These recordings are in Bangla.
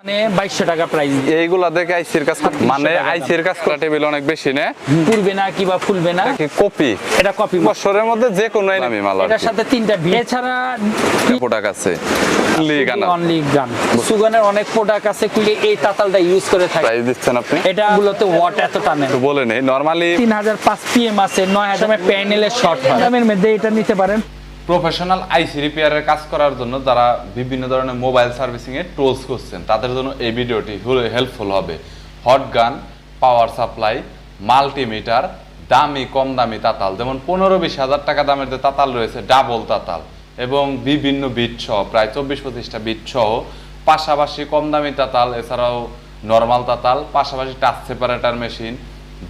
মানে বাইশশো টাকা প্রাইস এইগুলা দেখে আইসির কাজ মানে আইসির কাজ করা টেবিল অনেক বেশি নে? পুড়বে না কিবা ফুলবে না? কপি? এটা কপি বছরের মধ্যে যে কোনো আমি মাল এটার সাথে তিনটা ভি এছাড়া প্রোডাক্ট আছে লি অনলি গান সুগানের অনেক প্রোডাক্ট আছে কুলি এই তাতালটা ইউজ করে থাকে। প্রাইস দিচ্ছেন আপনি? এটা গুলোতে ওয়াট এত টানে। একটু বলে নেই নরমালি তিন হাজার পাঁচ পিএম আছে নয় হাজার প্যানেলের শর্ট হয়। দামের মধ্যে এটা নিতে পারেন। প্রফেশনাল আইসি রিপেয়ারের কাজ করার জন্য যারা বিভিন্ন ধরনের মোবাইল সার্ভিসিং এর টুলস করছেন তাদের জন্য এই ভিডিওটি হেল্পফুল হবে। Hot gun power supply multimeter দামি, কম দামি তাতাল। যেমন পনেরো বিশ হাজার টাকা দামের যে তাতাল রয়েছে ডাবল তাতাল। এবং বিভিন্ন বিট সহ, প্রায় চব্বিশ পঁচিশটা বিট সহ, পাশাপাশি কম দামি তাতাল, এছাড়াও নর্মাল তাতাল, পাশাপাশি টাচ সেপারেটার মেশিন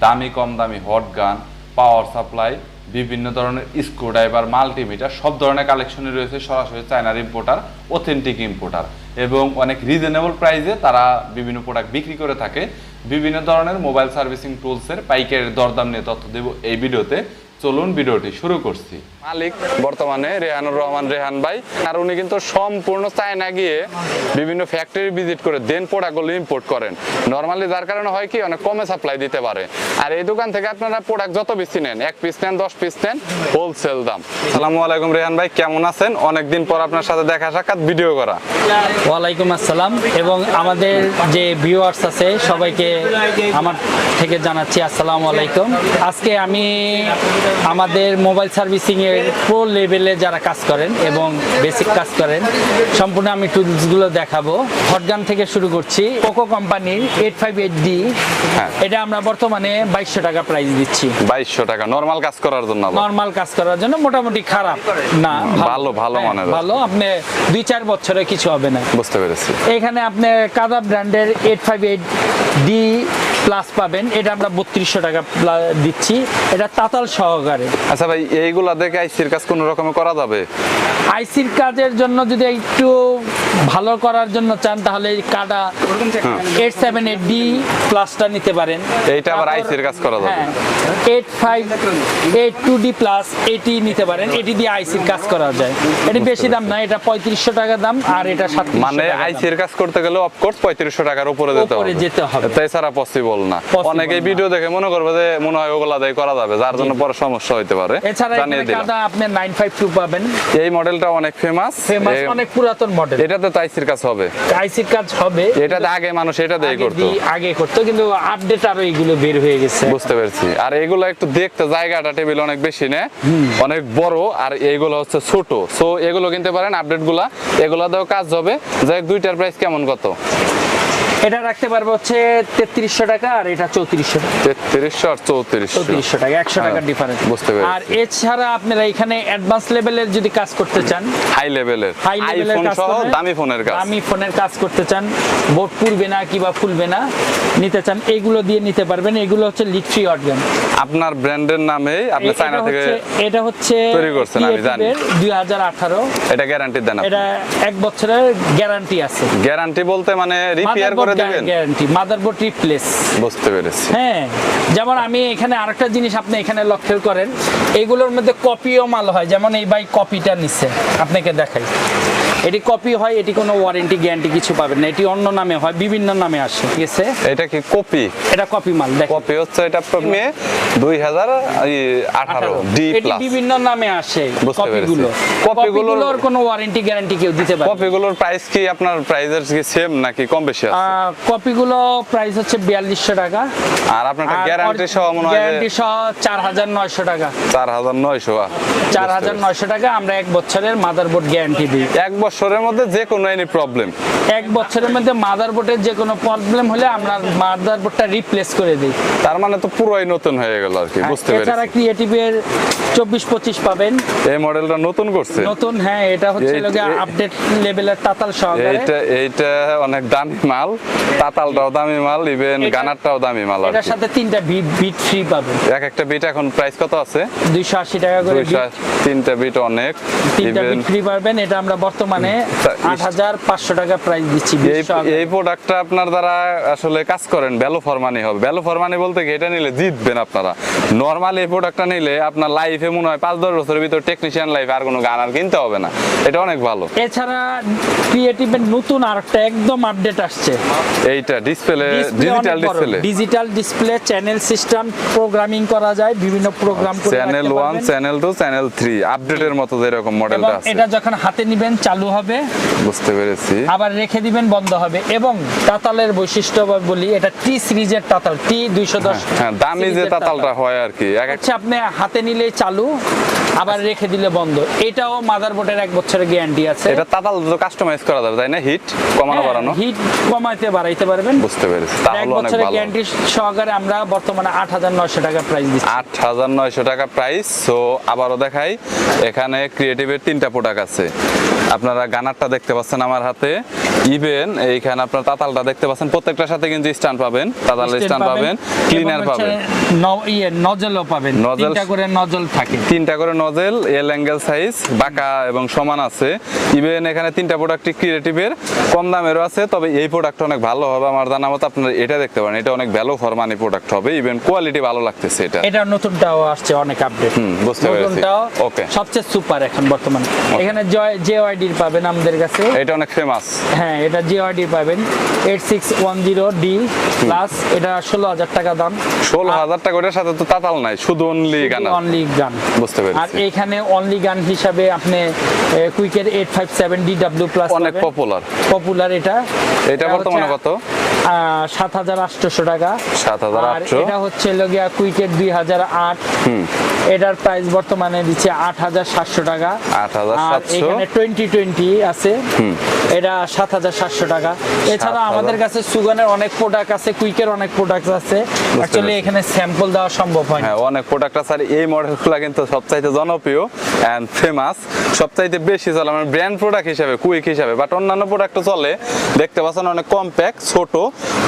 দামি, কম দামি হট গান পাওয়ার সাপ্লাই বিভিন্ন ধরনের স্ক্রু ড্রাইভার মাল্টিমিটার সব ধরনের কালেকশনই রয়েছে সরাসরি চায়নার ইম্পোর্টার অথেন্টিক ইম্পোর্টার এবং অনেক রিজনেবল প্রাইসে তারা বিভিন্ন প্রোডাক্ট বিক্রি করে থাকে। বিভিন্ন ধরনের মোবাইল সার্ভিসিং টুলসের পাইকারের দরদাম নিয়ে তথ্য দেব এই ভিডিওতে। চলুন ভিডিওটি শুরু করছি। মালিক বর্তমানে রেহানুর রহমান রেহান ভাই। আর উনি কিন্তু সম্পূর্ণ চায়না গিয়ে বিভিন্ন ফ্যাক্টরি ভিজিট করে দেন প্রোডাক্টগুলো ইম্পোর্ট করেন। নর্মালি যার কারণে হয় কি, অনেক কমে সাপ্লাই দিতে পারে। আর এই দোকান থেকে আপনারা প্রোডাক্ট যত বেশি নেন, এক পিস নেন, দশ পিস নেন হোলসেল দাম। সালামু আলাইকুম রেহান ভাই, কেমন আছেন? অনেকদিন পর আপনার সাথে দেখা সাক্ষাৎ ভিডিও করা। ওয়ালাইকুম আসসালাম। এবং আমাদের যে ভিউয়ার্স আছে, সবাইকে আমার থেকে জানাচ্ছি আসসালামু আলাইকুম। আজকে আমি আমাদের মোবাইল সার্ভিসিং প্রো লেভেলে যারা কাজ করেন এবং বেসিক কাজ করেন সম্পূর্ণ আমি টুলসগুলো দেখাবো। হটগান থেকে শুরু করছি পোকো কোম্পানির এইট ফাইভ এইট ডি। এটা আমরা বর্তমানে বাইশশো টাকা প্রাইস দিচ্ছি। বাইশশো টাকা নর্মাল কাজ করার জন্য নর্মাল কাজ করার জন্য মোটামুটি খারাপ। না ভালো, ভালো মানের। ভালো আপনি দুই চার বছরে কিছু হবে না। বুঝতে পেরেছি। এখানে আপনি কাদা ব্র্যান্ডের eight five eight D plus পাবেন। এটা আমরা বত্রিশশো টাকা দিচ্ছি। এটা তাতাল সহকারে। আচ্ছা ভাই এইগুলা দেখে আইসির কাজ কোনো রকমে করা যাবে? আইসির কাজের জন্য যদি একটু ভালো করার জন্য চান তাহলে কাটা এইট সেভেন এইট ডি প্লাসটা নিতে পারেন। এইটা আবার আইসির কাজ করা যাবে। Eight five eight two D plus এটি নিতে পারেন। এটি দিয়ে আইসির কাজ করা যায়। এটি বেশি দাম না এটা পঁয়ত্রিশশো টাকা দাম আর এটা সাতত্রিশশো মানে। আইসির কাজ করতে গেলে অফকোর্স পঁয়ত্রিশশো টাকার উপরে যেতে হবে। যেতে হবে। তাই ছাড়া পসিবল না। অনেকে ভিডিও দেখে মনে করবে যে মনে হয় ওগুলা দিয়ে করা যাবে যার জন্য পরে সমস্যা হইতে পারে। এছাড়া কাদা আপনি নাইন ফাইভ টু পাবেন। এই মডেলটা অনেক ফেমাস ফেমাস অনেক পুরাতন মডেল এটাতে তো আইসির কাজ হবে। আইসির কাজ হবে। এটাতে আগে মানুষ এটা দিয়ে করতো। আগে করতো কিন্তু আপডেট আরও এগুলো বের হয়ে গেছে। বুঝতে পেরেছি। আর এগুলো একটু দেখতে জায়গাটা টেবিল অনেক বেশি নে? অনেক বড় আর এইগুলো হচ্ছে ছোট। সো এগুলো কিনতে পারেন আপডেটগুলা। এগুলা দিয়েও কাজ হবে। যাই দুইটার প্রাইস কেমন কত? এটা রাখতে পারব হচ্ছে তেত্রিশশো টাকা আর এটা চৌত্রিশশো তেত্রিশশো আর চৌত্রিশশো। চৌত্রিশশো টাকা একশো হ্যাঁ, টাকার ডিফারেন্স বুঝতে পেরেছি। আর এছাড়া আপনারা এখানে অ্যাডভান্স লেভেলের যদি কাজ করতে চান হাই লেভেলের হাই লেভেলের কাজ দামি ফোনের কাজ। দামি ফোনের কাজ করতে চান বোর্ড পুরবে না কিবা ফুলবে না নিতে চান এইগুলো দিয়ে নিতে পারবেন। এগুলো হচ্ছে লিট্রি অর্গান আপনার ব্র্যান্ডের নামে আপনি চায়না থেকে এটা হচ্ছে তৈরি করছেন, আমি জানি। দুই হাজার আঠারো। এটা গ্যারান্টি দেন এটা এক বছরের গ্যারান্টি আছে। গ্যারান্টি বলতে মানে রিপেয়ার করে দেবেন? গ্যারান্টি মাদারবোর্ড রিপ্লেস বুঝতে পেরেছি। হ্যাঁ যেমন আমি এখানে আরেকটা জিনিস আপনি এখানে লক্ষ্য করেন এগুলোর মধ্যে কপিও মাল হয় যেমন এই ভাই কপিটা নিচ্ছে আপনাকে দেখাই। এটি কপি হয় এটি কোনো ওয়ারেন্টি গ্যারান্টি কিছু পাবেন না। এটি অন্য নামে হয় বিভিন্ন নামে আসে ঠিক আছে? এটা কি কপি এটা কপি মাল দেখ কপি হচ্ছে এটা মে দুই হাজার আঠারো ডি এটি প্লাস বিভিন্ন নামে আসে। কপিগুলো কপিগুলোর- কোনো ওয়ারেন্টি গ্যারান্টি কেউ দিতে পারে। কপিগুলোর প্রাইস কি আপনার প্রাইসের কি সেম নাকি কম বেশি আছে? কপিগুলো প্রাইস হচ্ছে বিয়াল্লিশশো টাকা। আর আপনার গ্যারান্টি সহ মনে হয় গ্যারান্টি সহ চার হাজার নয়শো টাকা। চার হাজার নয়শো চার হাজার নয়শো টাকা আমরা এক বছরের মাদারবোর্ড গ্যারান্টি দিই। এক বছরের মধ্যে যে কোনো এনি প্রবলেম এক বছরের মধ্যে মাদারবোর্ডের যে কোনো প্রবলেম হলে আমরা মাদারবোর্ডটা রিপ্লেস করে দিই। তার মানে তো পুরোই নতুন হয়ে গেল আর কি বুঝতে এছাড়া পেরেছি ক্রিয়েটিভের চব্বিশ পঁচিশ পাবেন। এই মডেলটা নতুন করছে? নতুন হ্যাঁ এটা হচ্ছে এই- আপডেট লেভেলের তাতাল সহকারে। এইটা এইটা অনেক দামি মাল তাতালটাও দামি মাল ইভেন গানারটাও দামি মাল এটার সাথে তিনটা বিট বিট ফ্রি পাবেন। এক একটা বিট এখন প্রাইস কত আছে? দুইশো আশি টাকা করে beat, তিনটা বিট অনেক তিনটা বিট ফ্রি পাবেন এটা আমরা বর্তমানে হাজার পাঁচশো টাকা প্রাইস দিচ্ছি এই প্রোডাক্টটা আপনার দ্বারা আসলে কাজ করেন ভ্যালু ফর মানি হবে। ভ্যালু ফর মানি বলতে কি এটা নিলে জিতবেন আপনারা। নর্মাল এই প্রোডাক্টটা নিলে আপনার লাইফে মনে হয় পাঁচ দশ বছরের ভিতর টেকনিশিয়ান লাইফ আর কোনো গান আর কিনতে হবে না। এটা অনেক ভালো। এছাড়া ক্রিয়েটিভের নতুন আরেকটা একদম আপডেট আসছে। এইটা display digital display digital display channel system programming করা যায় বিভিন্ন প্রোগ্রাম করে চ্যানেল রাখতে one channel two channel three আপডেটের মতো যেরকম মডেলটা আছে। এটা যখন হাতে নিবেন চালু হবে। বুঝতে পেরেছি। আবার রেখে দিবেন বন্ধ হবে। এবং তাতালের বৈশিষ্ট্য বলি এটা টি সিরিজের তাতাল টি দুইশো দশ হ্যাঁ দামি যে তাতালটা হয় আর কি। এক আপনি হাতে নিলে চালু। আবার রেখে দিলে বন্ধ। এটাও মাদারবোর্ডের এক বছরের গ্যারান্টি আছে। এটা তাতাল তো কাস্টমাইজ করা যাবে তাই না? হিট কমানো বাড়ানো। হিট কমাইতে বাড়াইতে পারবেন। বুঝতে পেরেছি। তাহলে অনেক বছরের গ্যারান্টি সহকারে আমরা বর্তমানে আট হাজার নয়শো টাকা প্রাইস দিচ্ছি। আট হাজার নয়শো টাকা প্রাইস সো আবারও দেখাই এখানে ক্রিয়েটিভের তিনটা প্রোডাক্ট আছে। আপনারা গানারটা দেখতে পাচ্ছেন আমার হাতে। ইভেন এইখানে আপনার তাতালটা দেখতে পাচ্ছেন। প্রত্যেকটার সাথে কিন্তু স্ট্যান্ড পাবেন। তাতালের স্ট্যান্ড পাবেন। ক্লিনার পাবেন। ইয়ে নজলও পাবেন। নজল- তিনটা করে নজল থাকে। তিনটা করে নজেল এল অ্যাঙ্গেল সাইজ বাঁকা এবং সমান আছে। ইভেন এখানে তিনটা প্রোডাক্টই ক্রিয়েটিভের কম দামেরও আছে তবে এই প্রোডাক্ট অনেক ভালো হবে। আমার জানা মতো আপনারা এটা দেখতে পারেন। এটা অনেক ভ্যালু ফর মানি প্রোডাক্ট হবে। ইভেন কোয়ালিটি ভালো লাগতেছে এটা। এটা নতুনটাও আসছে অনেক আপডেট হুম, বুঝতে পেরেছি। Okay. সবচেয়ে সুপার এখন বর্তমানে। এখানে জয় জেওয়াইডির পাবেন আমাদের কাছে। এটা অনেক ফেমাস হ্যাঁ এটা পাবেন। Eight six one zero D plus এটা ষোলো হাজার টাকা দাম। ষোলো হাজার টাকা ওটার সাথে তো তাতাল নাই শুধু অনলি গান অনলি গান। বুঝতে পেরেছি। আর এখানে অনলি গান হিসাবে আপনি কুইকের eight five seven D W plus অনেক পপুলার পপুলার এটা। এটা বর্তমানে কত? সাত হাজার আটশোশো টাকা। 7,800 আর এটা হচ্ছে লগিয়া দুই হাজার আট। এটার প্রাইস বর্তমানে দিচ্ছে আট হাজার সাতশো টাকা। 8,700 আর এখানে টোয়েন্টি টোয়েন্টি আছে। এটা সাত হাজার সাতশো টাকা। এছাড়া আমাদের কাছে সুগানের অনেক প্রোডাক্ট আছে কুইকের অনেক প্রোডাক্ট আছে। অ্যাকচুয়ালি এখানে স্যাম্পল দেওয়া সম্ভব হয় না হ্যাঁ অনেক প্রোডাক্ট আছে। আর এই মডেলগুলো কিন্তু সবচাইতে জনপ্রিয় অ্যান্ড ফেমাস সবচাইতে বেশি চলে আমার ব্র্যান্ড প্রোডাক্ট হিসাবে কুইক হিসাবে বাট অন্যান্য প্রোডাক্টও চলে। দেখতে পাচ্ছেন অনেক কম্প্যাক্ট ছোট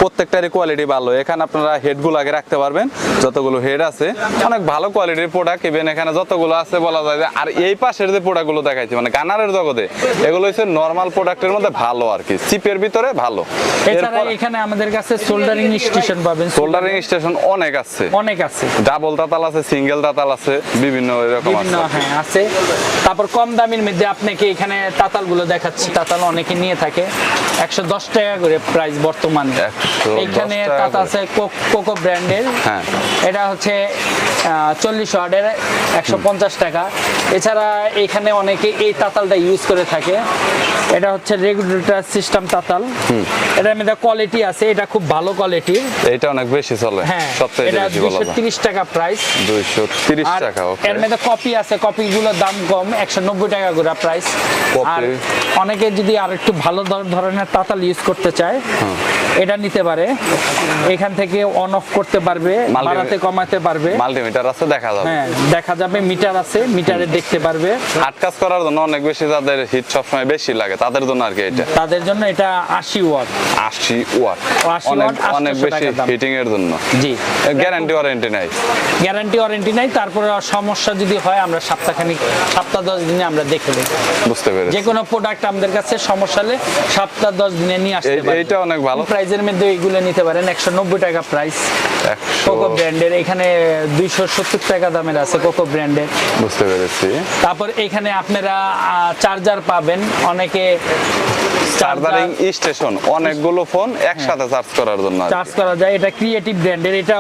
প্রত্যেকটারই কোয়ালিটি ভালো। এখানে আপনারা হেডগুলো আগে রাখতে পারবেন যতগুলো হেড আছে অনেক ভালো কোয়ালিটির প্রোডাক্ট ইভেন এখানে যতগুলো আছে বলা যায় যে আর এই পাশের যে প্রোডাক্টগুলো দেখাইছি মানে গানারের জগতে এগুলো হচ্ছে নর্মাল প্রোডাক্টের মধ্যে ভালো আর কি চিপের ভিতরে ভালো। এছাড়া এখানে আমাদের কাছে সোল্ডারিং স্টেশন পাবেন সোল্ডারিং স্টেশন অনেক আছে। অনেক আছে। ডাবল দাতাল আছে সিঙ্গেল দাতাল আছে বিভিন্ন এরকম হ্যাঁ আছে। তারপর কম দামের মধ্যে আপনাকে এখানে তাতালগুলো দেখাচ্ছি। তাতাল অনেকে নিয়ে থাকে। একশো দশ টাকা করে প্রাইস বর্তমানে। এখানে তাতা আছে কোকো ব্র্যান্ডের। এটা হচ্ছে চল্লিশ ওয়ার্ডের একশো পঞ্চাশ টাকা। এছাড়া এখানে অনেকে এই তাতালটা ইউজ করে থাকে। এটা হচ্ছে রেগুলেটর সিস্টেম তাতাল। এটার মধ্যে কোয়ালিটি আছে। এটা খুব ভালো কোয়ালিটি এটা অনেক বেশি চলে। হ্যাঁ। সবচেয়ে বেশি বলা টাকা প্রাইস দুইশো তিরিশ আর টাকা ওকে এর মধ্যে কপি আছে কপি গুলোর দাম কম একশো নব্বই টাকা করে প্রাইস আর অনেকে যদি আর একটু ভালো ধরনের তাতাল ইউজ করতে চায়। এটা নিতে পারে। এখান থেকে অন অফ করতে পারবে বাড়াতে কমাতে পারবে। মাল্টিমিটার আছে দেখা যাবে। হ্যাঁ দেখা যাবে মিটার আছে মিটারে দেখতে পারবে। হাট কাজ করার জন্য অনেক বেশি যাদের হিট সবসময় বেশি লাগে তাদের জন্য আর কি এটা? তাদের জন্য এটা আশি ওয়াট। আশি ওয়াট। 80 অনেক অনেক বেশি হিটিং এর জন্য। জি। গ্যারান্টি ওয়ারেন্টি নাই। গ্যারান্টি ওয়ারেন্টি নাই তারপরে সমস্যা যদি হয় আমরা সপ্তাহখানিক সপ্তাহ দশ দিনে আমরা দেখে দেবো বুঝতে পেরেছি। যে কোনো প্রোডাক্ট আমাদের কাছে সমস্যা হলে সপ্তাহ দশ দিনে নিয়ে আসতে এই- এইটা অনেক ভালো। প্রাইজের মধ্যে এইগুলো নিতে পারেন একশো নব্বই টাকা প্রাইস কোকো ব্র্যান্ডের এখানে দুইশো সত্তর টাকা দামের আছে কোকো ব্র্যান্ডের বুঝতে পেরেছি। তারপর এখানে আপনারা চার্জার পাবেন। অনেকে চার্জারিং স্টেশন অনেকগুলো ফোন একসাথে চার্জ করার জন্য চার্জ করা যায় এটা ক্রিয়েটিভ ব্র্যান্ডের এটা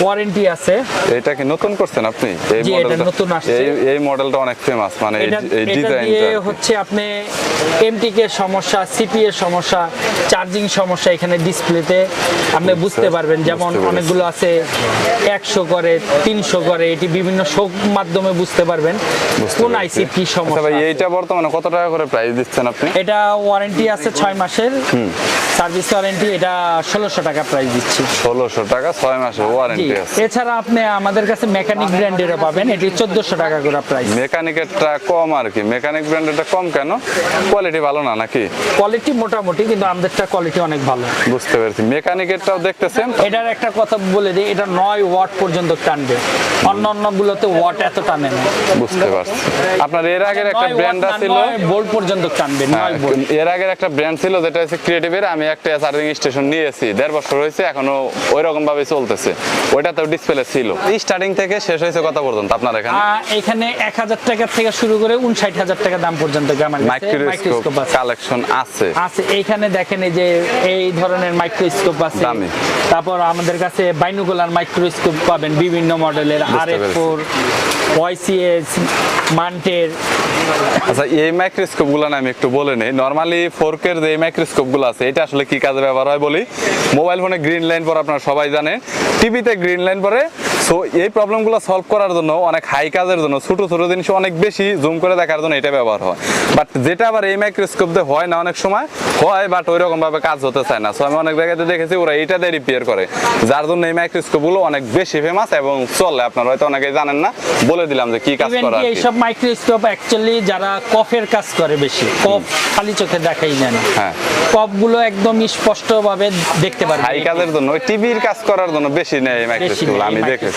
ওয়ারেন্টি আছে। এটা কি নতুন করছেন আপনি? এই মডেলটা নতুন আসছে। এই মডেলটা অনেক ফেমাস মানে এই- ডিজাইনটা হচ্ছে আপনি এমটিকে সমস্যা সিপি এর সমস্যা চার্জিং সমস্যা এখানে ডিসপ্লেতে আপনি বুঝতে পারবেন। যেমন। অনেকগুলো আছে একশো করে তিনশো করে এটি বিভিন্ন শোক মাধ্যমে বুঝতে পারবেন। কোন। আইসি কি আচ্ছা সমস্যা এইটা বর্তমানে কত টাকা করে প্রাইস দিচ্ছেন আপনি? এটা ওয়ারেন্টি আছে ছয় মাসের। সার্ভিস ওয়ারেন্টি এটা ষোলোশো টাকা প্রাইস দিচ্ছি। ষোলোশো টাকা ছয় মাসের ওয়ারেন্টি আছে। এছাড়া আপনি আমাদের কাছে মেকানিক ব্র্যান্ডেরও পাবেন এটি চোদ্দোশো টাকা করে প্রাইস মেকানিকেরটা কম আর কি মেকানিক ব্র্যান্ডেরটা কম কেন? কোয়ালিটি ভালো না নাকি? কোয়ালিটি মোটামুটি কিন্তু আমাদেরটা কোয়ালিটি অনেক ভালো। বুঝতে পেরেছি। মেকানিকেরটাও দেখতেছেন? এটার একটা কথা বলে দিই এটা নয় ওয়াট পর্যন্ত টানবে। অন্য অন্য গুলোতে ওয়াট এত টানে না। বুঝতে পারছি। আপনার এর আগের একটা ব্র্যান্ড ছিল? বোল্ট পর্যন্ত টানবে হ্যাঁ, নয় বোল্ট এর আগের একটা ব্র্যান্ড ছিল যেটা হচ্ছে ক্রিয়েটিভের আমি একটা চার্জিং স্টেশন নিয়েছি দেড় বছর হয়েছে এখনও ওই রকম ভাবে চলতেছে। ওইটাতেও ডিসপ্লে ছিল। স্টার্টিং থেকে শেষ হয়েছে কত পর্যন্ত আপনার এখানে? এখানে এক হাজার টাকা থেকে শুরু করে উনষাট হাজার টাকা দাম পর্যন্ত মাইক্রোস্কোপ কালেকশন আছে। আছে। এইখানে দেখেন এই যে এই ধরনের মাইক্রোস্কোপ আছে। তারপর আমাদের কাছে বাইনোকুলার মাইক্রোস্কোপ পাবেন বিভিন্ন মডেলের আর এফ। ফোর ওয়াইসিএস মান্টের আচ্ছা এই মাইক্রোস্কোপগুলো আমি একটু বলে নেই। নর্মালি ফোরকের যে মাইক্রোস্কোপগুলো আছে এটা আসলে কি কাজে ব্যবহার হয় বলি? মোবাইল ফোনে গ্রিন লাইন পরে আপনারা সবাই জানে টিভিতে গ্রিন লাইন পরে সো এই প্রবলেমগুলো সলভ করার জন্য অনেক হাই কাজের জন্য ছোট ছোট জিনিস অনেক বেশি জুম করে দেখার জন্য এটা ব্যবহার হয়। বাট যেটা আবার এই মাইক্রোস্কোপ দিয়ে হয় না অনেক সময় হয় বাট ওই রকম ভাবে কাজ হতে চায় না। সো আমি অনেক জায়গাতে দেখেছি ওরা এইটা দিয়ে রিপেয়ার করে। যার জন্য এই মাইক্রোস্কোপগুলো অনেক বেশি ফেমাস এবং চলে। আপনারা হয়তো অনেকেই জানেন না বলে দিলাম যে কি কাজ করা কি এইসব মাইক্রোস্কোপ অ্যাকচুয়ালি যারা কফের কাজ করে বেশি কফ খালি চোখে দেখাই যায় না। হ্যাঁ। কফগুলো একদম স্পষ্ট ভাবে দেখতে পারবে হাই কাজের জন্য টিভির কাজ করার জন্য বেশি নেই এই মাইক্রোস্কোপ নেয় আমি দেখেছি।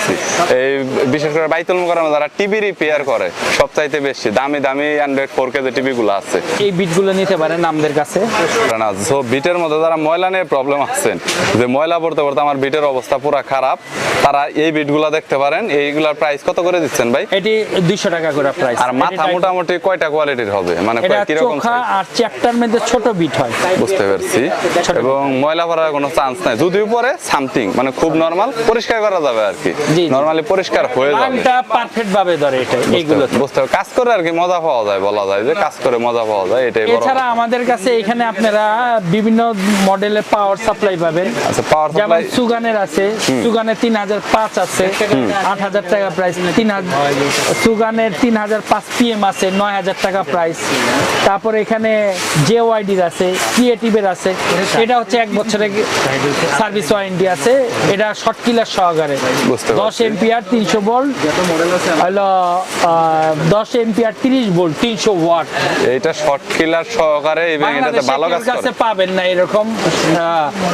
এই বিশেষ করে বাইতুল মোকাররমে যারা টিভি রিপেয়ার করে সবচাইতে বেশি দামি দামি অ্যান্ড্রয়েড ফোর কে যে টিভি গুলো আছে। এই বিটগুলো নিতে পারেন আমাদের কাছে। না সো বিটের মধ্যে যারা ময়লা নিয়ে প্রবলেম আছেন যে ময়লা পড়তে পড়তে আমার বিটের অবস্থা পুরো খারাপ তারা এই বিটগুলো দেখতে পারেন। এইগুলার প্রাইস কত করে দিচ্ছেন ভাই? এটি দুইশো টাকা করে প্রাইস আর মাথা মোটামুটি কয়টা কোয়ালিটির হবে? মানে কীরকম আর চ্যাপ্টার মধ্যে ছোট বিট হয়। বুঝতে পারছি। এবং ময়লা পড়ার কোনো চান্স নাই। যদিও পরে সামথিং মানে খুব নরমাল পরিষ্কার করা যাবে আর কি। নরমালি পরিষ্কার হয়ে যাবে। লাইনটা পারফেক্ট ভাবে ধরে এটা এইগুলো বুঝতে হবে কাজ করে আর কি মজা পাওয়া যায় বলা যায় যে কাজ করে মজা পাওয়া যায় এটাই এছাড়া আমাদের কাছে এখানে আপনারা বিভিন্ন মডেলের পাওয়ার সাপ্লাই পাবেন। আচ্ছা পাওয়ার যেমন সুগানের আছে সুগানের তিন হাজার পাঁচ আছে আট হাজার টাকা প্রাইস তিন হাজার সুগানের তিন হাজার পাঁচ পিএম আছে নয় হাজার টাকা প্রাইস তারপরে এখানে জে ওয়াইডির আছে ক্রিয়েটিভের আছে। এটা হচ্ছে এক বছরের সার্ভিস ওয়ারেন্টি আছে। এটা শর্ট কিলার সহকারে। বুঝতে দশ পারছি। এমপিআর তিনশো ভোল্ট হলো দশ এমপিআর তিরিশ ভোল্ট তিনশো ওয়াট এইটা শর্ট কিলার সহকারে ভালো কাছে পাবেন না এরকম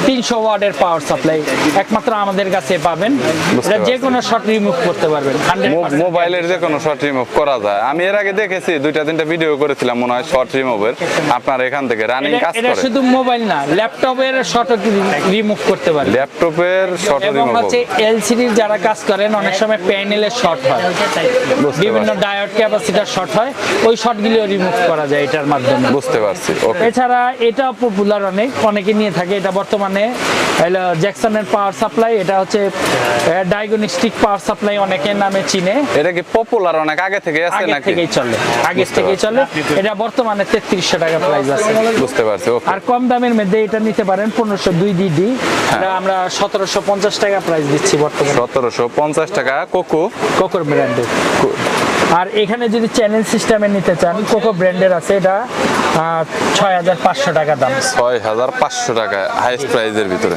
তিনশো ওয়াটের পাওয়ার সাপ্লাই একমাত্র আমাদের কাছে পাবেন। এটা যে কোনো শট রিমুভ করতে পারবেন মোবাইলের যে কোনো শর্ট রিমুভ করা যায়। আমি এর আগে দেখেছি দুইটা তিনটা ভিডিও করেছিলাম মনে হয় শর্ট রিমুভের আপনার এখান থেকে রানিং কাজ এটা করে। শুধু মোবাইল না ল্যাপটপের শর্ট রিমুভ করতে পারবেন ল্যাপটপের শর্ট রিমুভ হচ্ছে এলসিডির যারা কাজ করেন অনেক সময় প্যানেলের শর্ট হয়। বিভিন্ন। ডায়োড ক্যাপাসিটার শর্ট হয় ওই শর্টগুলো রিমুভ করা যায় এটার মাধ্যমে। বুঝতে পারছি ওকে এছাড়া এটা পপুলার অনেক অনেকে নিয়ে থাকে এটা বর্তমানে জ্যাকসনের পাওয়ার সাপ্লাই এটা হচ্ছে ডায়াগনস্টিক পাওয়ার সাপ্লাই অনেকের নামে চিনে। এটা কি পপুলার অনেক? আগে থেকে আছে আগে নাকি? থেকেই চলে আগে থেকেই চলে। এটা বর্তমানে তেত্রিশশো টাকা প্রাইস আছে। বুঝতে পারছি ওকে আর কম দামের মধ্যে এটা নিতে পারেন পনেরোশো দুই ডিডি এটা আমরা সতেরোশো পঞ্চাশ টাকা প্রাইস দিচ্ছি বর্তমানে। পঞ্চাশ টাকা কোকো। কোকোর ব্র্যান্ডের আর এখানে যদি চ্যানেল সিস্টেমে নিতে চান কোকো ব্র্যান্ডের আছে এটা ছয় হাজার পাঁচশো টাকা দাম। ছয় হাজার পাঁচশো টাকা হাইস্ট প্রাইজের ভিতরে।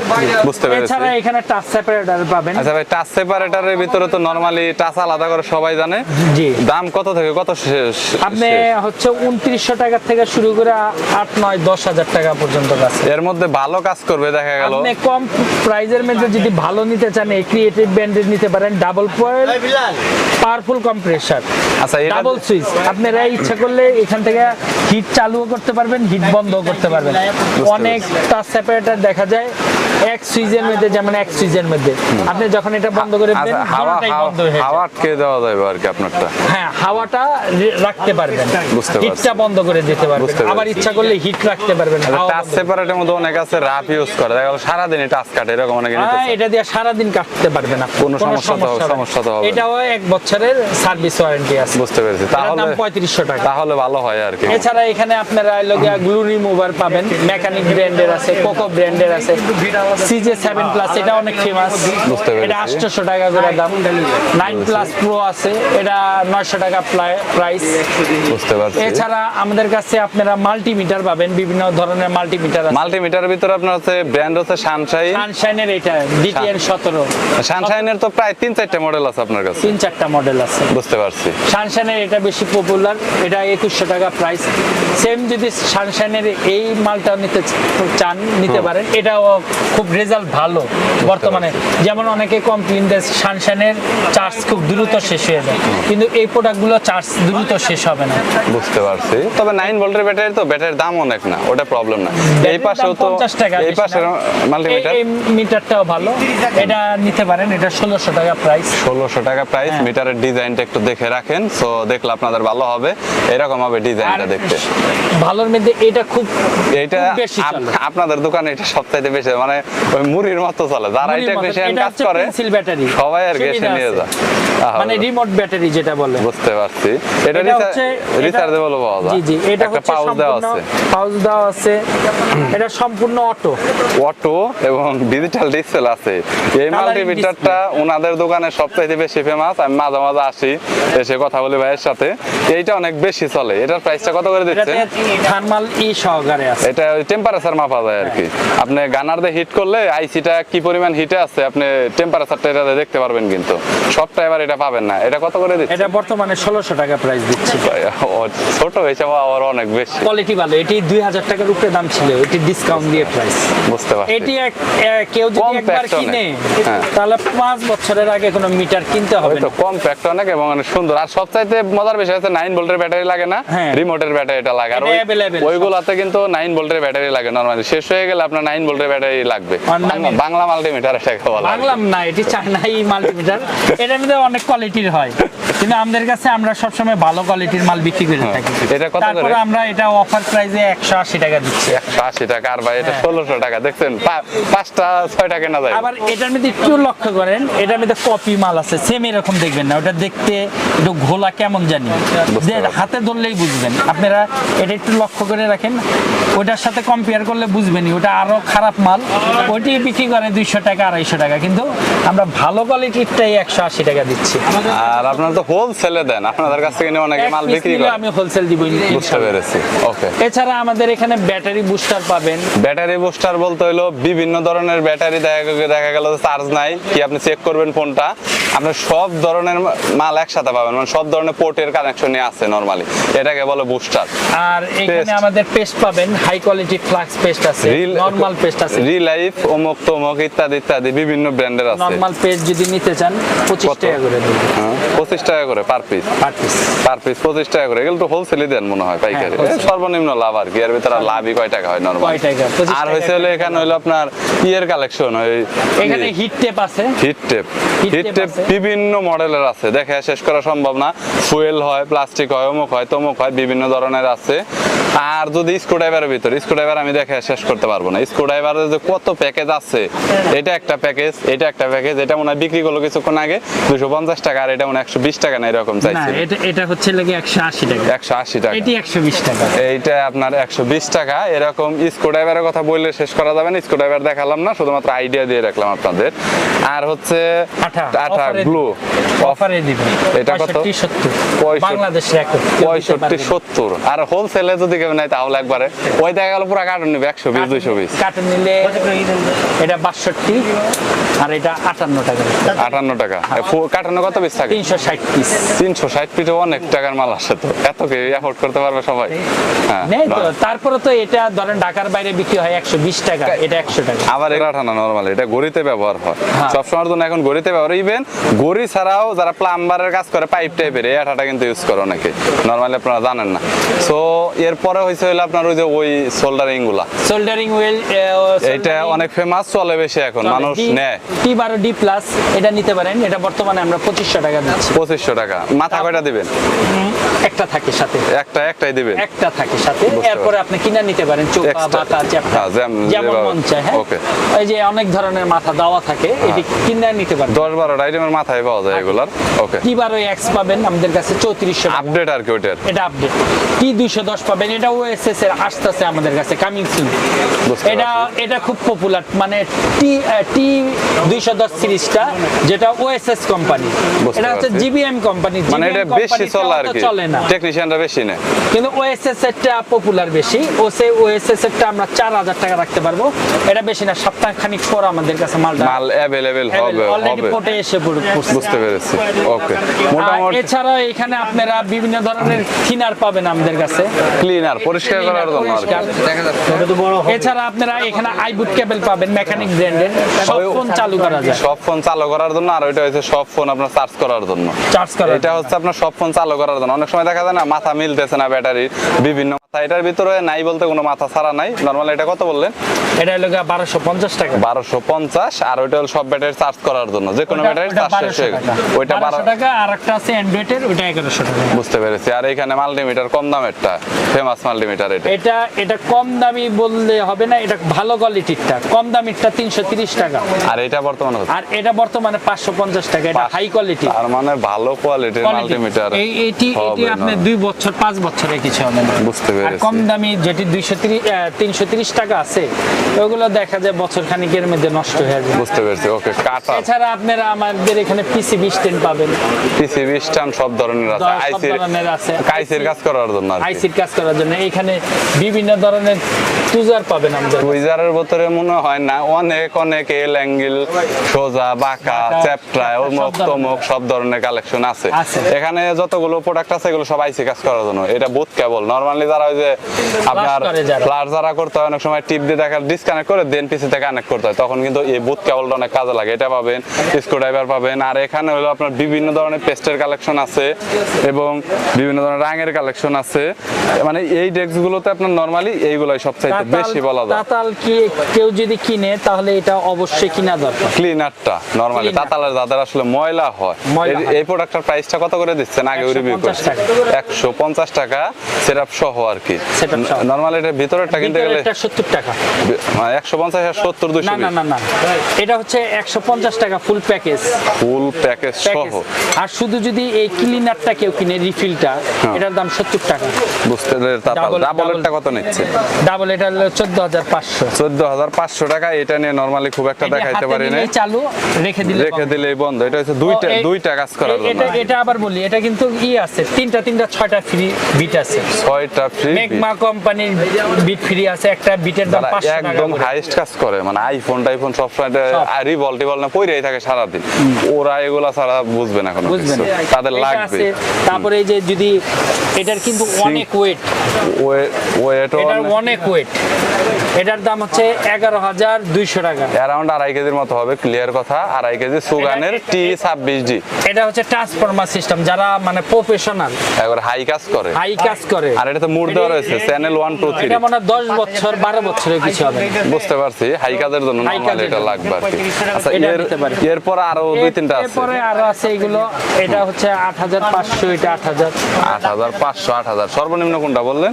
বুঝতে পেরেছি? এছাড়া এখানে টাচ সেপারেটর পাবেন। আচ্ছা ভাই টাচ সেপারেটরের ভিতরে তো নরমালি টাচ আলাদা করে সবাই জানে। জি। দাম কত থেকে কত শেষ আপনি হচ্ছে উনত্রিশশো টাকা থেকে শুরু করে আট নয় দশ হাজার টাকা পর্যন্ত আছে এর মধ্যে ভালো কাজ করবে দেখা গেল। আপনি কম প্রাইজের মধ্যে যদি ভালো নিতে চান এই ক্রিয়েটিভ ব্র্যান্ডের নিতে পারেন ডাবল পয়েন্ট পাওয়ারফুল কম্প্রেসার আচ্ছা এটা ডাবল সুইচ আপনারা ইচ্ছা করলে এখান থেকে হিট চালুও করতে পারবেন হিট বন্ধও করতে পারবেন। অনেক টাচ সেপারেটর দেখা যায়। এক সুইচের মধ্যে যেমন এক সুইচের মধ্যে। আপনি যখন এটা বন্ধ করে আচ্ছা হাওয়া দুটোটাই বন্ধ হয়ে হাওয়া আটকে দেওয়া যাবে আর কি আপনারটা? হ্যাঁ হাওয়াটা রাখতে পারবেন। বুঝতে পারছি। হিটটা বন্ধ করে দিতে পারবেন। আবার ইচ্ছা করলে হিট রাখতে পারবেন হাওয়া টাচ সেপারেটের মধ্যে অনেক আছে রাফ ইউজ করে। দেখা গেল সারাদিনই টাচ কাটে এরকম অনেকে হ্যাঁ, এটা দিয়ে সারাদিন কাটতে পারবেন আপনি। কোনো সমস্যা তো- সমস্যা তো হবে এটাও এক বছরের সার্ভিস ওয়ারেন্টি আছে। বুঝতে পেরেছি। তাহলে দাম পঁয়ত্রিশশো টাকা। তাহলে ভালো হয় আর কি। এছাড়া এখানে আপনি আপনারা লগিয়া গ্লু রিমুভার পাবেন। মেকানিক ব্র্যান্ডের আছে কোকো ব্র্যান্ডের আছে। সিজে সেভেন প্লাস এটা অনেক ফেমাস এটা আটশোশো টাকা করে দাম। নাইন প্লাস প্রো আছে। এটা নয়শো টাকা প্রাইস এছাড়া আমাদের কাছে আপনারা মাল্টিমিটার পাবেন। বিভিন্ন ধরনের মাল্টিমিটার আছে। মাল্টিমিটারের ভিতরে আপনার হচ্ছে ব্র্যান্ড হচ্ছে সানশাইন সানশাইনের এটা ডিটিএন সতেরো। সানশাইনের তো প্রায় তিন চারটা মডেল আছে আপনার কাছে। তিন চারটা মডেল আছে। বুঝতে পারছি। সানশাইনের এটা বেশি পপুলার এটা একুশশো টাকা প্রাইস সেম যদি সানশাইনের এই মালটা নিতে চান নিতে পারেন এটাও খুব রেজাল্ট ভালো। বর্তমানে যেমন অনেকে কমপ্লেন দেয় সানশাইনের চার্জ খুব দ্রুত শেষ হয়ে যায়। কিন্তু এই প্রোডাক্টগুলো চার্জ দ্রুত শেষ হবে না। বুঝতে পারছি। তবে নাইন ভোল্টের ব্যাটারি তো ব্যাটারির দাম অনেক না ওটা প্রবলেম না। এই পাশেও তো 50 টাকা এই পাশের মাল্টিমিটার এই- মিটারটাও ভালো। এটা নিতে পারেন এটা ষোলোশো টাকা প্রাইস ষোলোশো টাকা প্রাইস। মিটারের ডিজাইনটা একটু দেখে রাখেন সো দেখলে আপনাদের ভালো হবে। এরকম হবে ডিজাইনটা দেখতে। ভালোর মধ্যে এটা খুব চলে। আপনাদের দোকানে এটা সবচাইতে বেশি মানে ওই মুড়ির মতো চলে। যারা। টেকনিশিয়ান কাজ করে pencil battery। সবাই আর নিয়ে যায়। মানে রিমোট ব্যাটারি যেটা বলে। বুঝতে পারছি। এটা এটা হচ্ছে রিচার্জেবল পাওয়া যায়। জি জি এটা হচ্ছে পাউচ আছে। পাউচ দেওয়া আছে। এটা সম্পূর্ণ অটো অটো এবং ডিজিটাল ডিসপ্লে আছে। এই মাল্টিমিটারটা ওনাদের দোকানে সবচাইতে বেশি ফেমাস আমি মাঝে মাঝে আসি এসে কথা বলি ভাইয়ের সাথে। এইটা অনেক বেশি চলে। এটার প্রাইসটা কত করে দিচ্ছে? থার্মাল ই সহকারে আছে। এটা টেম্পারেচার মাপা যায় আর কি। আপনি গানার দিয়ে হিট করলে আইসিটা কি পরিমাণ হিটে আছে আপনি টেম্পারেচারটা এটা দেখতে পারবেন কিন্তু। সবটা এবার এটা পাবেন না। এটা কত করে দিচ্ছে এটা বর্তমানে ষোলোশো টাকা প্রাইস দিচ্ছি। ও, ছোট হিসাবে আবার অনেক বেশি। কোয়ালিটি ভালো। এটি দুই হাজার টাকার উপরে দাম ছিল। এটি ডিসকাউন্ট দিয়ে প্রাইস বুঝতে পারছি। এটি এক কেউ যদি একবার কিনে হ্যাঁ। তাহলে পাঁচ বছরের আগে কোনো মিটার কিনতে হবে না। কম প্যাক্ট অনেক এবং অনেক সুন্দর। আর সবচাইতে মজার বিষয় হচ্ছে নাইন ভোল্টের ব্যাটারি লাগে না। রিমোটের ব্যাটারিটা লাগে। আর। ওইগুলাতে কিন্তু নাইন ভোল্টের ব্যাটারি লাগে। নরমালি শেষ হয়ে গেলে আপনার নাইন ভোল্টের ব্যাটারি লাগবে। নাইন- বাংলা- বাংলা মাল্টিমিটার এটাকে বলা হয়। বাংলাম না এটি চায়নাই মাল্টিমিটার। এটার মধ্যে অনেক কোয়ালিটির হয়। কিন্তু আমাদের কাছে আমরা সবসময় ভালো কোয়ালিটির মাল বিক্রি করে থাকি। হ্যাঁ। এটা কত করে? আমরা এটা অফার প্রাইসে একশো আশি টাকা দিচ্ছি। একশো আশি টাকা আর ভাই এটা হ্যাঁ। ষোলোশো টাকা। দেখছেন পাঁচটা ছয় টাকা না যায়। আবার এটার মধ্যে একটু লক্ষ্য করেন এটার মধ্যে কপি মাল আছে সেম এরকম দেখবেন না। ওটা দেখতে একটু ঘোলা কেমন জানি। যে হাতে ধরলেই বুঝবেন। আপনারা এটা একটু লক্ষ্য করে রাখেন। ওটার সাথে কম্পেয়ার করলে বুঝবেনই। ওটা আরও খারাপ মাল। ওইটি বিক্রি করে দুইশো টাকা আড়াইশো টাকা কিন্তু আমরা ভালো কোয়ালিটিরটাই একশো আশি টাকা দিচ্ছি। আর আপনারা তো হোলসেলে দেন আপনাদের কাছ থেকে অনেকে মাল বিক্রি করে আমি হোলসেল দিব বুঝতে পেরেছি ওকে এছাড়া আমাদের এখানে ব্যাটারি বুস্টার পাবেন। ব্যাটারি বুস্টার বলতে হলো বিভিন্ন ধরনের ব্যাটারি দেখা দেখা গেল চার্জ নাই কি আপনি চেক করবেন ফোনটা আপনি সব ধরনের মাল একসাথে পাবেন মানে সব ধরনের পোর্টের কানেকশনই আছে নরমালি এটাকে বলে বুস্টার আর এখানে আমাদের পেস্ট পাবেন হাই কোয়ালিটি ফ্লাক্স পেস্ট আছে নরমাল পেস্ট আছে। অমুক তমুক ইত্যাদি ইত্যাদি বিভিন্ন ব্র্যান্ডের আছে। নরমাল পেস্ট যদি নিতে চান পঁচিশ কত? টাকা করে দেবো। হ্যাঁ, পঁচিশ টাকা করে per piece per piece per piece পঁচিশ টাকা করে। এগুলো তো হোলসেলই দেন মনে হয় পাইকারি। হ্যাঁ, সর্বনিম্ন লাভ আর কি। এর ভিতরে লাভই কয় টাকা হয় নরমাল কয় টাকা? আর হয়েছে হলো এখানে হলো আপনার ইয়ের কালেকশন ওই এখানে হিট টেপ আছে। হিট টেপ হিট টেপ বিভিন্ন মডেলের আছে। দেখে শেষ করা সম্ভব না। ফুয়েল হয় প্লাস্টিক হয় অমুক হয় তমুক হয় বিভিন্ন ধরনের আছে। আর যদি স্ক্রুড্রাইভারের ভিতরে স্ক্রুড্রাইভার আমি দেখে শেষ করতে পারব না। স্ক্রুড্রাইভারের যে কত প্যাকেজ আছে। এটা একটা প্যাকেজ এটা একটা প্যাকেজ এটা মনে হয় বিক্রি করল কিছুক্ষণ আগে দুশো পঞ্চাশ টাকা আর এটা মনে একশো বিশ টাকা না এরকম না চাইছে। এটা হচ্ছে লাগে একশো আশি টাকা। একশো আশি টাকা। এটি একশো বিশ টাকা। এইটা আপনার একশো বিশ টাকা এরকম স্ক্রুড্রাইভারের কথা বললে শেষ করা যাবে না স্ক্রুড্রাইভার দেখালাম না শুধুমাত্র আইডিয়া দিয়ে রাখলাম আপনাদের। আর হচ্ছে আঠা গ্লু অফারে দিবেন এটা কত? বাংলাদেশ পঁয়ষট্টি সত্তর। আর হোলসেলে যদি কেউ নেয় তাহলে একবারে। ওই দেখা গেল পুরো কার্টুন নিবে একশো বিশ দুইশো বিশ। কার্টুন নিলে এটা বাষট্টি আর এটা আটান্ন টাকা। আটান্ন টাকা। কার্টুনে কত পিস থাকে? তিনশো ষাট পিস তিনশো ষাট পিঠে অনেক টাকার মাল আসে তো। এত কি অ্যাফোর্ড করতে পারবে সবাই? হ্যাঁ নেই তো তারপরে তো এটা ধরেন ঢাকার বাইরে বিক্রি হয় একশো বিশ টাকা এটা একশো টাকা। আবার এটা আঠানা নরমাল এটা গড়িতে ব্যবহার হয়। হ্যাঁ। সবসময়ের জন্য এখন গড়িতে ব্যবহার ইভেন গড়ি ছাড়াও যারা প্লাম্বারের কাজ করে পাইপ টাইপের এই আঠাটা কিন্তু ইউজ করে অনেকে। নরমালি আপনারা জানেন না। সো এরপরে হয়েছে হলো আপনার ওই যে ওই সোল্ডারিংগুলা। সোল্ডারিং হুইল এইটা অনেক ফেমাস চলে বেশি এখন মানুষ নেয়। টি বারো ডি প্লাস এটা নিতে পারেন এটা বর্তমানে আমরা পঁচিশশো টাকা দিচ্ছি। পঁচিশশো টাকা। মাথা কয়টা দিবেন? একটা থাকে সাথে। একটা একটাই দিবেন? একটা থাকে সাথে। এরপরে আপনি কিনা নিতে পারেন চোপা চ্যাপ্টা। হ্যাঁ, যেম- যেমন মন চায় হ্যাঁ. ওই যে অনেক ধরনের মাথা দেওয়া থাকে এটি কিনা নিতে পারেন। দশ বারোটা আইটেমের মাথায় পাওয়া যায় এগুলার? ওকে টি বারো এক্স পাবেন আমাদের কাছে চৌত্রিশশো আপডেট আর কি ওইটার? এটা আপডেট টি দুইশো দশ পাবেন এটা ওএসএস এর আসতেছে আমাদের কাছে কামিং সুন এটা এটা খুব পপুলার মানে টি টি দুইশো দশ সিরিজটা যেটা ওএসএস কোম্পানি এটা হচ্ছে জিবিএম কোম্পানি মানে এটা বেশি চলে আর কি। চলে না। টেকনিশিয়ানরা বেশি নেয়। কিন্তু ওএসএস এরটা পপুলার বেশি। ও সেই ওএসএস এরটা আমরা চার হাজার টাকা রাখতে পারব। এটা বেশি না সপ্তাহ খানিক পর আমাদের কাছে মালটা মাল অ্যাভেলেবেল হবে অলরেডি পোটে এসে পড়ে- পড়ছে। বুঝতে পেরেছি। ওকে মোটামুটি এছাড়াও এখানে আপনারা বিভিন্ন ধরনের থিনার পাবেন আমাদের কাছে। ক্লিনার পরিষ্কার করার জন্য আর কি। পরিষ্কার। এছাড়া আপনারা এখানে আইবুট কেবল পাবেন মেকানিক ব্র্যান্ডের সব ফোন চালু করা যায়। সব ফোন চালু করার জন্য আর ওইটা হচ্ছে সব ফোন আপনার চার্জ করার জন্য। চার্জ করা এটা হচ্ছে আপনার সব ফোন চালু করার জন্য। অনেক সময় দেখা যায় না মাথা মিলতেছে না ব্যাটারির বিভিন্ন এটার ভিতরে নাই বলতে কোনো মাথা ছাড়া নাই। নর্মাল এটা কত বললেন? এটা হলো বারোশো পঞ্চাশ টাকা। বারোশো পঞ্চাশ আর ওইটা হলো সব ব্যাটারি চার্জ করার জন্য। যে কোনো ব্যাটারি চার্জ শেষ হয়ে গেছে ওইটা বারো 1200 টাকা আর একটা আছে অ্যান্ড্রয়েডের ওইটা এগারোশো টাকা। বুঝতে পেরেছি। আর এখানে মাল্টিমিটার কম দামেরটা ফেমাস মাল্টিমিটার এটা। এটা এটা কম দামি বললে হবে না এটা ভালো কোয়ালিটিরটা কম দামিরটা তিনশো তিরিশ টাকা। আর এটা বর্তমানে আর এটা বর্তমানে পাঁচশো পঞ্চাশ টাকা। এটা হাই কোয়ালিটি তার মানে ভালো কোয়ালিটির মাল্টিমিটার এই এটি এটি আপনি। দুই বছর পাঁচ বছরে কিছু হবে না। বুঝতে কম দামি যেটি দুইশো তিরিশ তিনশো তিরিশ টাকা আছে ওগুলো দেখা যায় বছর খানিকের মধ্যে নষ্ট হয়ে যায় বুঝতে পেরেছি ওকে কাটা। এছাড়া আপনারা আমাদের এখানে পিসিবি স্ট্যান্ড পাবেন। পিসিবি স্ট্যান্ড সব ধরনের আছে। আইসির আছে। আইসির কাজ করার জন্য আইসির কাজ করার জন্য। এখানে বিভিন্ন ধরনের টুজার পাবেন আমাদের টুইজারের ভিতরে মনে হয় না অনেক অনেক এল অ্যাঙ্গেল সোজা বাঁকা চ্যাপটা অমুক। তমুক সব ধরনের কালেকশন আছে। আছে। এখানে যতগুলো প্রোডাক্ট আছে এগুলো সব আইসি কাজ করার জন্য। এটা বুথ কেবল নরমালি যারা ওই যে আপনার ফ্লাশ যারা। করতে হয় অনেক সময় টিপ দিয়ে দেখা ডিসকানেক্ট করে দেন পিসিতে কানেক্ট করতে হয়। তখন কিন্তু এই বুথ কেবলটা অনেক কাজে লাগে। এটা পাবেন স্ক্রু ড্রাইভার পাবেন। আর এখানে হলো আপনার বিভিন্ন ধরনের পেস্টের কালেকশন আছে এবং বিভিন্ন ধরনের রাঙের কালেকশন আছে। মানে এই ডেস্কগুলোতে আপনার নরমালি এইগুলাই সবচাইতে বেশি বলা যায়। তাতাল কি কেউ যদি কিনে তাহলে এটা অবশ্যই কিনা দরকার। ক্লিনারটা নরমালি। তাতালের আসলে ময়লা হয় এই- হয়। প্রোডাক্টটার প্রাইসটা কত করে দিচ্ছেন? আগে রিভিউ 150 টাকা। একশো পঞ্চাশ টাকা সেটআপ সহ আর কি Setup সহ। নরমালি এটা ভিতরেরটা কিনতে গেলে এটা সত্তর টাকা। একশো পঞ্চাশ আর সত্তর দুশো না না না এটা হচ্ছে একশো পঞ্চাশ টাকা ফুল প্যাকেজ ফুল প্যাকেজ সহ। আর শুধু যদি এই ক্লিনারটা কেউ কিনে রিফিলটা এটার দাম সত্তর টাকা। বুঝতে Double- ডাবলেরটা কত নিচ্ছে? ডাবল এটা হলো চোদ্দ হাজার পাঁচশো। চোদ্দ হাজার পাঁচশো টাকা এটা নিয়ে নরমালি খুব একটা দেখাইতে পারি না চালু রেখে দিলে রেখে। দিলেই বন্ধ। এটা হচ্ছে দুইটা দুইটা কাজ করার জন্য। এটা এটা আবার বলি এটা কিন্তু ই আছে। তিনটা তিনটা ছয়টা ফ্রি বিট আছে। ছয়টা ফ্রি মেগমা কোম্পানির বিট ফ্রি আছে একটা বিটের দাম যারা পাঁচশো টাকা একদম। হাইস্ট কাজ করে মানে আইফোন টাইফোন সব। টিভল না পইরেই থাকে সারাদিন। ওরা এগুলা ছাড়া বুঝবে না কোনো তাদের লাগবে। তারপরে এই যে যদি এটার কিন্তু অনেক ওয়েট ওয়েট এটার অনেক। ওয়েট এটার দাম হচ্ছে এগারো হাজার দুইশো টাকা। অ্যারাউন্ড আড়াই কেজির মতো হবে ক্লিয়ার কথা আড়াই কেজি সুগানের টি ছাব্বিশ ডি এটা হচ্ছে ট্রান্সফরমার সিস্টেম যারা মানে প্রফেশনাল একবার হাই কাজ করে। হাই কাজ করে। আর এটা তো মুড দেওয়া রয়েছে চ্যানেল ওয়ান টু থ্রি এটা মনে দশ বছর বারো বছরের কিছু হবে বুঝতে পারছি হাই কাজের জন্য High এটা লাগবে আর কি। আচ্ছা এর এরপর আরও দুই তিনটা আছে। এরপরে আরও আছে এগুলো এটা হচ্ছে এটা সর্বনিম্ন কোনটা বললেন?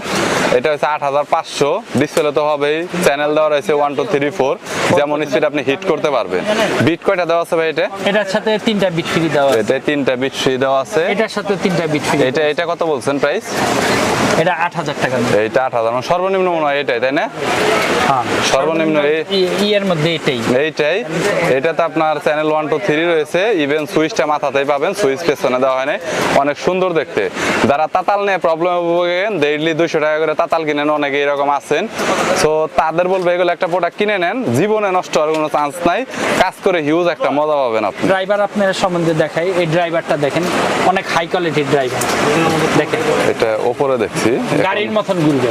এটা হচ্ছে আট হাজার পাঁচশো। ডিসপ্লে তো হবেই। চ্যানেল দেওয়া রয়েছে ওয়ান টু থ্রি ফোর যেমন স্পিড আপনি হিট করতে পারবেন। বিট কয়টা দেওয়া আছে ভাই এটা? এটার সাথে তিনটা বিট ফ্রি দেওয়া আছে। এটা তিনটা বিট ফ্রি দেওয়া আছে। এটার সাথে তিনটা বিট ফ্রি এটা এটা কত বলছেন প্রাইস এটা আট হাজার টাকা এইটা আট হাজার। সর্বনিম্ন মনে হয় এটাই তাই না? সর্বনিম্ন ইয়ের মধ্যে এটাই। এইটাই। এটাতে আপনার চ্যানেল ওয়ান টু থ্রি রয়েছে। ইভেন সুইচটা মাথাতেই পাবেন সুইচ পেছনে দেওয়া হয় অনেক সুন্দর দেখতে। যারা তাতাল নিয়ে প্রবলেম ভোগেন দুইশো টাকা করে তাতাল কিনেন অনেকে এরকম আছেন। সো তাদের বলব এগুলো একটা প্রোডাক্ট কিনে নেন। জীবনে নষ্ট হওয়ার কোনো চান্স নাই। কাজ করে হিউজ একটা মজা পাবেন আপনি। ড্রাইভার আপনার সম্বন্ধে দেখাই। এই ড্রাইভারটা দেখেন অনেক হাই কোয়ালিটির ড্রাইভার দেখেন। এটা ওপরে দেখছি। গাড়ির মতন ঘুরবে।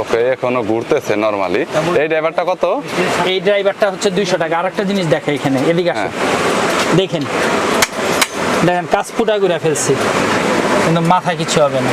ওকে এখনও ঘুরতেছে নরমালি এই ড্রাইভারটা কত? এই ড্রাইভারটা হচ্ছে দুইশো টাকা। আরেকটা জিনিস দেখে এখানে এদিকে আসো। দেখেন। দেখেন কাজ পুটা ঘুরে ফেলছি। কিন্তু মাথা কিছু হবে না।